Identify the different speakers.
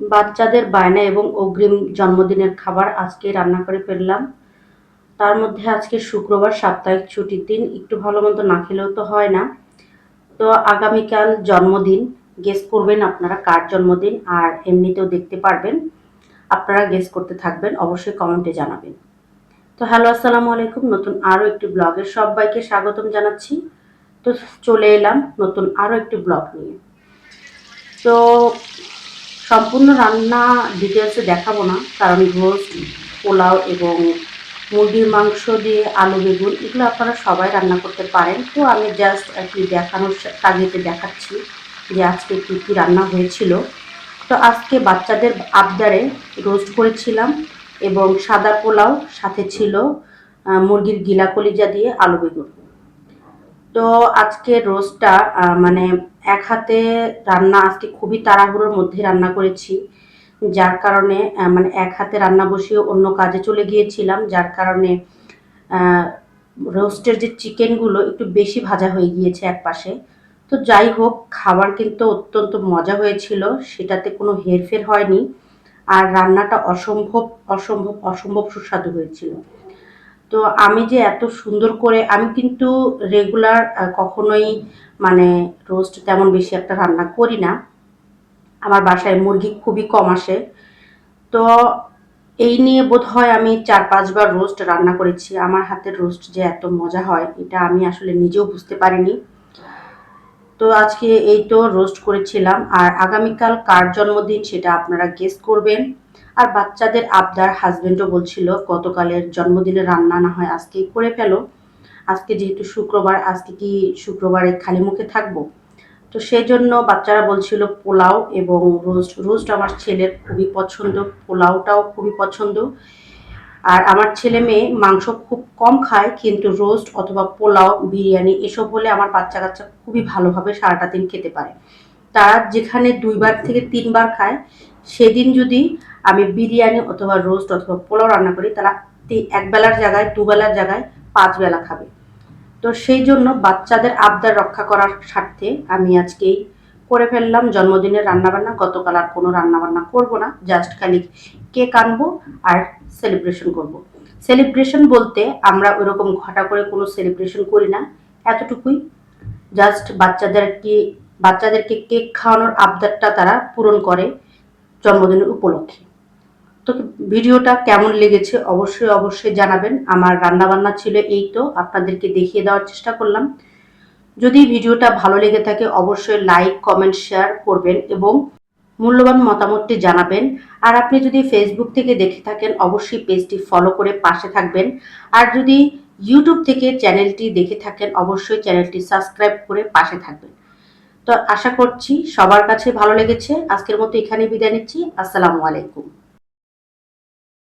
Speaker 1: বাচ্চাদের বায়না এবং অগ্রিম জন্মদিনের খাবার আজকে রান্না করে ফেললাম। তার মধ্যে আজকে শুক্রবার, সাপ্তাহিক ছুটির দিন, একটু ভালো মতো না খেলেও তো হয় না। তো আগামীকাল জন্মদিন গেস করবেন আপনারা কার জন্মদিন আর এমনিতেও দেখতে পারবেন। আপনারা গেস করতে থাকবেন, অবশ্যই কমেন্টে জানাবেন। তো হ্যালো আসসালামু আলাইকুম, নতুন আরও একটি ব্লগের সবাইকে স্বাগতম জানাচ্ছি। তো চলে এলাম নতুন আরও একটি ব্লগ নিয়ে। তো সম্পূর্ণ রান্না ডিটেলসে দেখাবো না, কারণ রোস্ট পোলাও এবং মুরগির মাংস দিয়ে আলু, বেগুন এগুলো আপনারা সবাই রান্না করতে পারেন। তো আমি জাস্ট আর কি দেখানোর তাগিতে দেখাচ্ছি যে আজকে কী কী রান্না হয়েছিল। তো আজকে বাচ্চাদের আবদারে রোস্ট করেছিলাম এবং সাদা পোলাও, সাথে ছিল মুরগির গিলা কলিজা দিয়ে আলু, বেগুন। তো আজকে রোস্টটা মানে এক হাতে রান্না আজকে খুবই তাড়াহুড়োর মধ্যে রান্না করেছি। যার কারণে মানে এক হাতে রান্না বসিয়ে অন্য কাজে চলে গিয়েছিলাম, যার কারণে রোস্টের যে চিকেনগুলো একটু বেশি ভাজা হয়ে গিয়েছে এক পাশে তো যাই হোক, খাবার কিন্তু অত্যন্ত মজা হয়েছিল, সেটাতে কোনো হেরফের হয়নি। আর রান্নাটা অসম্ভব অসম্ভব অসম্ভব সুস্বাদু হয়েছিল। তো আমি যে এত সুন্দর করে, আমি কিন্তু রেগুলার কখনোই মানে রোস্ট তেমন বেশি একটা রান্না করি না। আমার বাসায় মুরগি খুবই কম আসে। তো এই নিয়ে বোধ হয় আমি চার পাঁচবার রোস্ট রান্না করেছি। আমার হাতের রোস্ট যে এত মজা হয়, এটা আমি আসলে নিজেও বুঝতে পারিনি। তো আজকে এই তো রোস্ট করেছিলাম। আর আগামীকাল কার জন্মদিন সেটা আপনারা গেস করবেন। আর বাচ্চাদের আবদার হাজবেন্ডও বলছিল, গতকালের জন্মদিনে রান্না না হয়, আজকেই করে ফেলো। আজকে যেহেতু শুক্রবার, আজকে কি শুক্রবারে খালি মুখে থাকব? তো সেই জন্য বাচ্চারা বলছিল পোলাও এবং রোস্ট রোস্ট আমার ছেলের খুবই পছন্দ, পোলাওটাও খুবই পছন্দ। আর আমার ছেলে মেয়ে মাংস খুব কম খায়, কিন্তু রোস্ট অথবা পোলাও, বিরিয়ানি এসব হলে আমার বাচ্চা কাচ্চা খুবই ভালোভাবে সারাটা দিন খেতে পারে। তারা যেখানে দুইবার থেকে তিনবার খায়, সেদিন যদি আমি বিরিয়ানি অথবা রোস্ট অথবা পোলাও রান্না করি, তারা তি- এক বেলার জায়গায়, দুবেলার জায়গায় পাঁচ বেলা খাবে। তো সেই জন্য বাচ্চাদের আবদার রক্ষা করার স্বার্থে আমি আজকেই করে ফেললাম, জন্মদিনের রান্নাবান্না, গতকাল আর কোনো রান্নাবান্না করব না জাস্ট খালি কেক আনব আর সেলিব্রেশন করব। সেলিব্রেশন বলতে আমরা ওরকম ঘটা করে কোনো সেলিব্রেশন করি না, এতটুকুই। জাস্ট বাচ্চাদেরকে বাচ্চাদেরকে কেক খাওয়ানোর আবদারটা তারা পূরণ করে জন্মদিনের উপলক্ষে। তো ভিডিওটা কেমন লেগেছে অবশ্যই অবশ্যই জানাবেন। আমার রান্নাবান্না ছিল এই তো, আপনাদেরকে দেখিয়ে দেওয়ার চেষ্টা করলাম। যদি ভিডিওটা ভালো লেগে থাকে, অবশ্যই লাইক কমেন্ট শেয়ার করবেন এবং মূল্যবান মতামতটি জানাবেন। আর আপনি যদি ফেসবুক থেকে দেখে থাকেন, অবশ্যই পেজটি ফলো করে পাশে থাকবেন। আর যদি ইউটিউব থেকে চ্যানেলটি দেখে থাকেন, অবশ্যই চ্যানেলটি সাবস্ক্রাইব করে পাশে থাকবেন। তো আশা করছি সবার কাছে ভালো লেগেছে। আজকের মতো এখানে বিদায় নিচ্ছি। আসসালামু আলাইকুম।